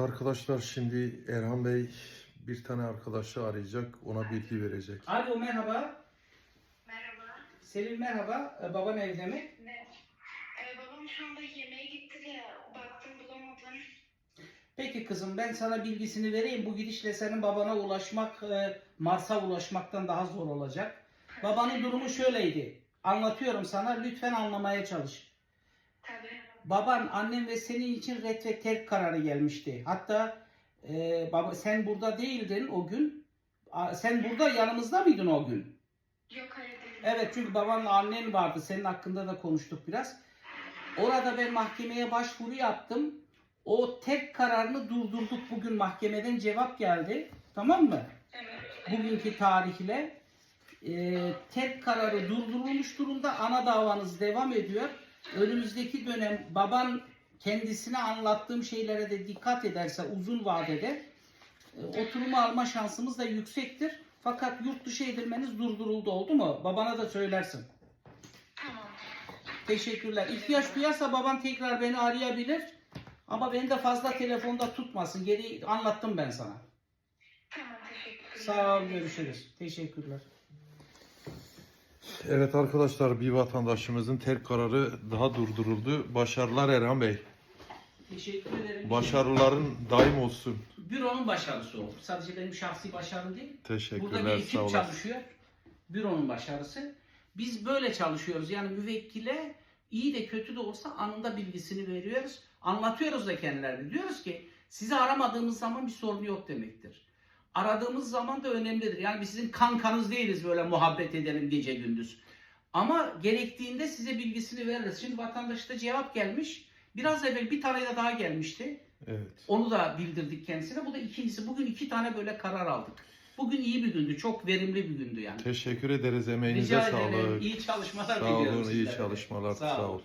Evet arkadaşlar şimdi Erhan Bey bir tane arkadaşı arayacak ona bilgi verecek. Alo merhaba. Merhaba. Selin merhaba. Ee, baban evde mi? Ne? Ee, babam şu anda yemeğe gitti de baktım bulamadım. Peki kızım ben sana bilgisini vereyim. Bu gidişle senin babana ulaşmak e, Mars'a ulaşmaktan daha zor olacak. Babanın durumu şöyleydi. Anlatıyorum sana lütfen anlamaya çalış. Tabii. Baban, annen ve senin için ret ve terk kararı gelmişti. Hatta e, baba sen burada değildin o gün. A- Sen burada yanımızda mıydın o gün? Yok hayır. Evet çünkü babanla annen vardı. Senin hakkında da konuştuk biraz. Orada ben mahkemeye başvuru yaptım. O tek kararını durdurduk. Bugün mahkemeden cevap geldi. Tamam mı? Evet. Bugünkü tarihle e, tek kararı durdurulmuş durumda. Ana davanız devam ediyor. Önümüzdeki dönem baban kendisine anlattığım şeylere de dikkat ederse uzun vadede e, oturumu alma şansımız da yüksektir. Fakat yurt dışı edilmeniz durduruldu oldu mu? Babana da söylersin. Tamam. Teşekkürler. İhtiyaç duyarsa baban tekrar beni arayabilir. Ama beni de fazla telefonda tutmasın. Geri anlattım ben sana. Tamam teşekkürler. Sağ ol görüşürüz. Teşekkürler. Evet arkadaşlar bir vatandaşımızın terk kararı daha durduruldu. Başarılar Erhan Bey. Teşekkür ederim. Başarıların daim olsun. Büronun başarısı o. Sadece benim şahsi başarım değil. Burada bir Teşekkürler ekip sağ olasın. çalışıyor. Büronun başarısı. Biz böyle çalışıyoruz. Yani müvekkile iyi de kötü de olsa anında bilgisini veriyoruz. Anlatıyoruz da kendilerine. Diyoruz ki sizi aramadığımız zaman bir sorun yok demektir. Aradığımız zaman da önemlidir. Yani biz sizin kankanız değiliz böyle muhabbet edelim gece gündüz. Ama gerektiğinde size bilgisini veririz. Şimdi vatandaşta cevap gelmiş. Biraz evvel bir tane de daha gelmişti. Evet. Onu da bildirdik kendisine. Bu da ikincisi. Bugün iki tane böyle karar aldık. Bugün iyi bir gündü. Çok verimli bir gündü yani. Teşekkür ederiz emeğinize Rica ederim. sağlık. İyi çalışmalar Sağ diliyorum olun iyi sizlere. çalışmalar Sağ sağ ol. ol.